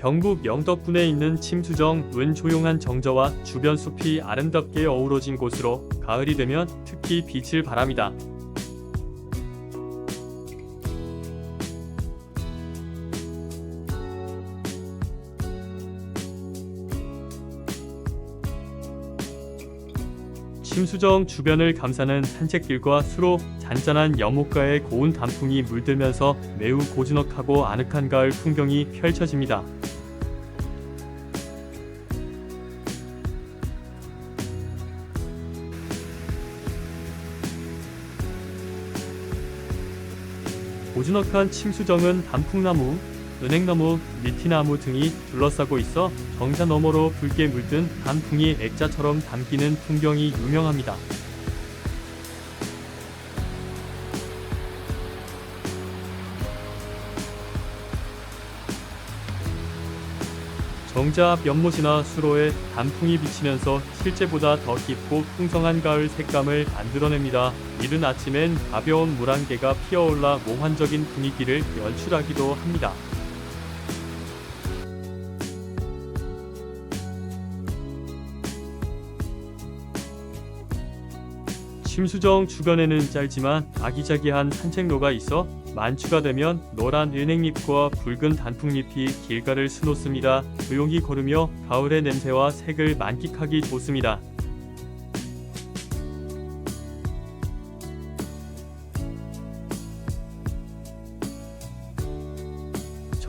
경북 영덕군에 있는 침수정은 조용한 정자와 주변 숲이 아름답게 어우러진 곳으로 가을이 되면 특히 빛을 발합니다. 침수정 주변을 감싸는 산책길과 수로 잔잔한 연못가의 고운 단풍이 물들면서 매우 고즈넉하고 아늑한 가을 풍경이 펼쳐집니다. 고즈넉한 침수정은 단풍나무, 은행나무, 미티나무 등이 둘러싸고 있어 정자 너머로 붉게 물든 단풍이 액자처럼 담기는 풍경이 유명합니다. 정자 앞 연못이나 수로에 단풍이 비치면서 실제보다 더 깊고 풍성한 가을 색감을 만들어냅니다. 이른 아침엔 가벼운 물안개가 피어올라 몽환적인 분위기를 연출하기도 합니다. 침수정 주변에는 짧지만 아기자기한 산책로가 있어 만추가 되면 노란 은행잎과 붉은 단풍잎이 길가를 수놓습니다. 조용히 걸으며 가을의 냄새와 색을 만끽하기 좋습니다.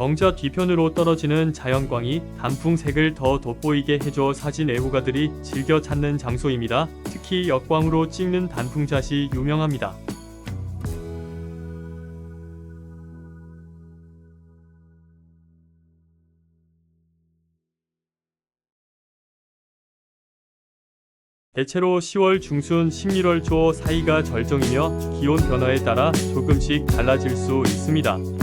정자 뒤편으로 떨어지는 자연광이 단풍색을 더 돋보이게 해줘 사진 애호가들이 즐겨 찾는 장소입니다. 특히 역광으로 찍는 단풍샷이 유명합니다. 대체로 10월 중순 11월 초 사이가 절정이며 기온 변화에 따라 조금씩 달라질 수 있습니다.